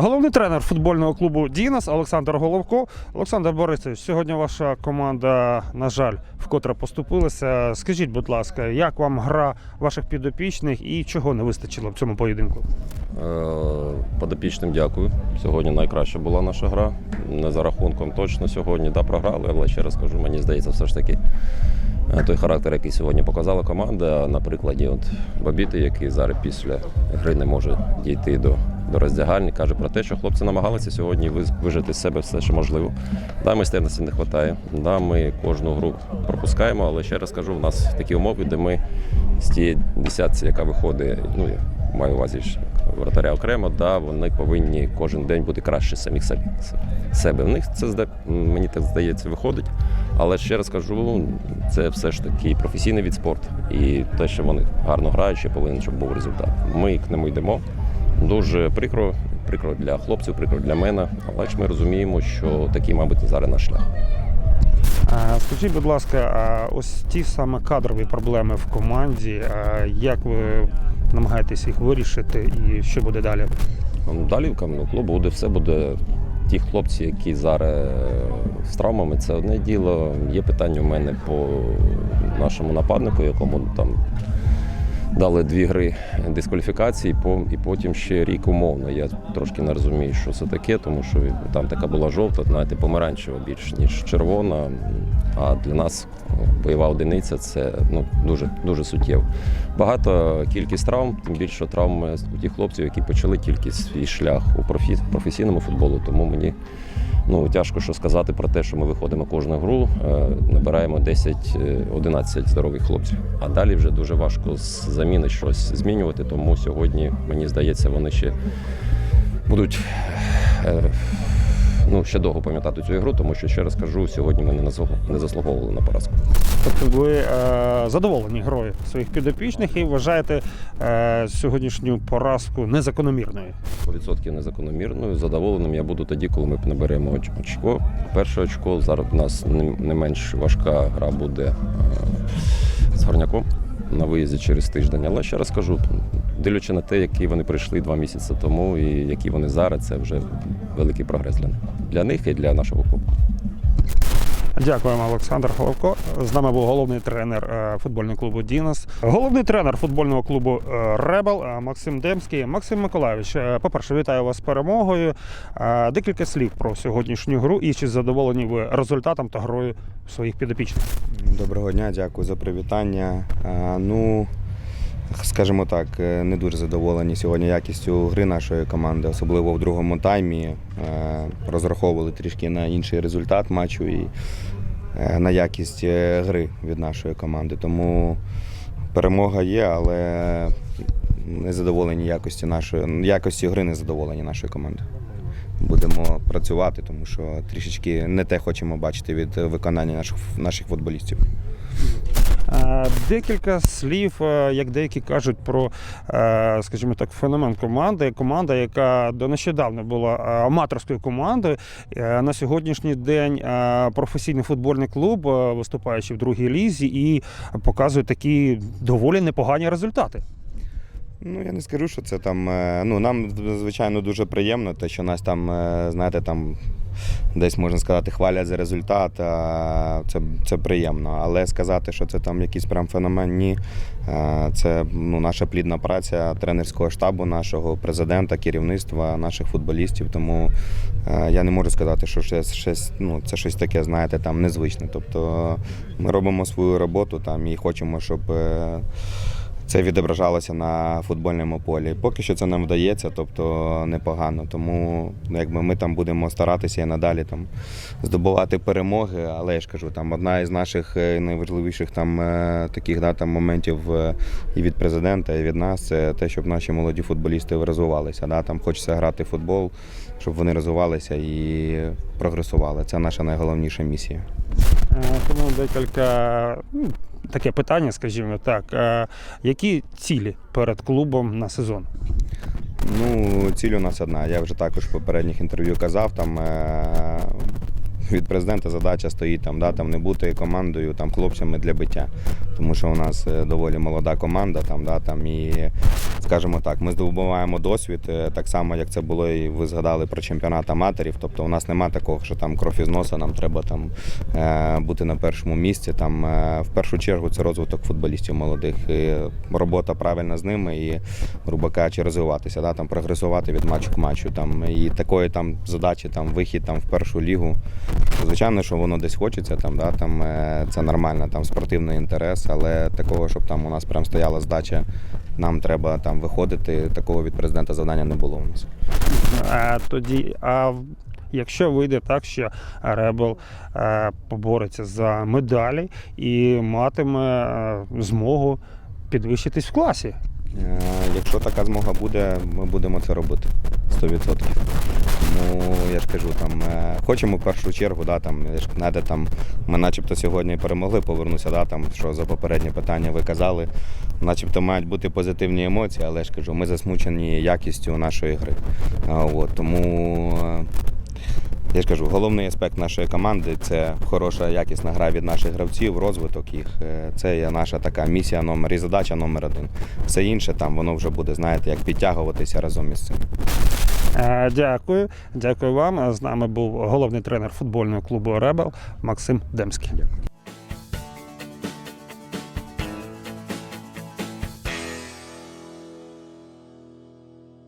Головний тренер футбольного клубу Дінас Олександр Головко. Олександр Борисович, сьогодні ваша команда, на жаль, вкотре поступилася. Скажіть, будь ласка, як вам гра ваших підопічних і чого не вистачило в цьому поєдинку? Е, Подопічним дякую. Сьогодні найкраща була наша гра. Не за рахунком точно сьогодні. Да, програли, але ще раз кажу, мені здається, все ж таки е, той характер, який сьогодні показала команда, на прикладі от Бабіти, який зараз після гри не може дійти до, до роздягальні, каже про те, що хлопці намагалися сьогодні вижити з себе все, що можливо. Да, майстерності не вистачає. Да, ми кожну гру пропускаємо, але ще раз кажу, у нас такі умови, де ми з тієї десятці, яка виходить, ну я маю увазі вратаря окремо, да, вони повинні кожен день бути краще самих собі, себе. В них це мені так здається виходить. Але ще раз кажу, це все ж таки професійний від спорту. І те, що вони гарно грають, ще повинен, щоб був результат. Ми к нему йдемо. Дуже прикро, прикро для хлопців, прикро для мене. Але ж ми розуміємо, що такий, мабуть, зараз наш шлях. Скажіть, будь ласка, а ось ті саме кадрові проблеми в команді. Як ви намагаєтесь їх вирішити і що буде далі? Ну, Далі в ну, клубу буде все буде. Ті хлопці, які зараз е, з травмами, це одне діло. Є питання у мене по нашому нападнику, якому там дали дві гри дискваліфікації, і потім ще рік умовно. Я трошки не розумію, що це таке, тому що там така була жовта, знаєте, помаранчева більш ніж червона. А для нас бойова одиниця це ну, дуже, дуже суттєво. Багато кількість травм, тим більше травм у тих хлопців, які почали тільки свій шлях у професійному футболу. Тому мені ну, тяжко що сказати про те, що ми виходимо кожну гру, е, набираємо 10-11 здорових хлопців. А далі вже дуже важко з заміни щось змінювати. Тому сьогодні, мені здається, вони ще будуть. Ну, ще довго пам'ятати цю ігру, тому що ще раз кажу, сьогодні ми не заслуг- не заслуговували на поразку. Тобто ви е, задоволені грою своїх підопічних і вважаєте е, сьогоднішню поразку незакономірною? 100% незакономірною. Задоволеним я буду тоді, коли ми наберемо очко. Перше очко. Зараз у нас не, не менш важка гра буде е, з горняком на виїзді через тиждень. Але ще раз кажу, дивлячи на те, які вони прийшли два місяці тому, і які вони зараз, це вже великий прогрес для них. Для них і для нашого клубу. Дякуємо, Олександр Головко. З нами був головний тренер е, футбольного клубу Дінас, головний тренер футбольного клубу е, Ребел е, Максим Демський. Максим Миколайович, е, по-перше, вітаю вас з перемогою. Декілька слів про сьогоднішню гру і чи задоволені ви результатом та грою своїх підопічних. Доброго дня, дякую за привітання. Ну, скажімо так, е, не дуже задоволені сьогодні якістю гри нашої команди, особливо в другому таймі. Е, Розраховували трішки на інший результат матчу і е, на якість гри від нашої команди. Тому перемога є, але не задоволені якості нашої якості гри, не задоволені нашої команди. Будемо працювати, тому що трішечки не те хочемо бачити від виконання наших, наших футболістів. Декілька слів, е, як деякі кажуть, про, е, скажімо так, феномен команди. Команда, яка до нещодавно була е, аматорською командою. На сьогоднішній день професійний футбольний клуб, виступаючи в другій лізі, і показує такі доволі непогані результати. Ну, я не скажу, що це там. е, Ну, нам, звичайно, дуже приємно, те, що нас там, е, знаєте, там десь можна сказати, хвалять за результат. Це, це приємно. Але сказати, що це там якийсь прям феномен, ні. Е, Це ну, наша плідна праця тренерського штабу, нашого президента, керівництва, наших футболістів. Тому я не можу сказати, що щось, щось, ну, це щось таке, знаєте, там незвичне. Тобто ми робимо свою роботу там і хочемо, щоб. Це відображалося на футбольному полі. Поки що це нам вдається, тобто непогано. Тому ну, якби ми там будемо старатися і надалі там здобувати перемоги. Але я ж кажу, там одна із наших е, найважливіших там е, таких да, там моментів е, і від президента, і від нас це те, щоб наші молоді футболісти розвивалися. Да? Там хочеться грати в футбол, щоб вони розвивалися і прогресували. Це наша найголовніша місія. Тому декілька ну, таке питання, скажімо так. Е, Які цілі перед клубом на сезон? Ну, ціль у нас одна. Я вже також в попередніх інтерв'ю казав. Там е, від президента задача стоїть там, да, там не бути командою, там хлопцями для биття. Тому що у нас е, доволі молода команда, там, да, там і скажімо так, ми здобуваємо досвід, е, так само як це було, і ви згадали про чемпіонат аматорів. Тобто у нас немає такого, що там кров із носа, нам треба там е, бути на першому місці. Там е, в першу чергу це розвиток футболістів молодих, і робота правильна з ними і, грубо кажучи, розвиватися, да, там прогресувати від матчу к матчу. Там і такої там задачі, там вихід там в першу лігу. Звичайно, що воно десь хочеться, там, да, там це нормально, там спортивний інтерес, але такого, щоб там у нас прям стояла здача, нам треба там виходити. Такого від президента завдання не було у нас. А тоді, а якщо вийде так, що Ребел е, побореться за медалі і матиме е, змогу підвищитись в класі. Е, Якщо така змога буде, ми будемо це робити 100%. Тому я ж кажу, там е, хочемо в першу чергу, да, там, я там, ми начебто сьогодні перемогли, повернуся, да, там, що за попереднє питання ви казали, начебто мають бути позитивні емоції, але я ж кажу, ми засмучені якістю нашої гри. От, тому е, я ж кажу, головний аспект нашої команди це хороша якісна гра від наших гравців, розвиток їх. Е, Це є наша така місія номер і задача номер один. Все інше там воно вже буде, знаєте, як підтягуватися разом із цим. Е, Дякую, дякую вам. З нами був головний тренер футбольного клубу Ребел Максим Демський.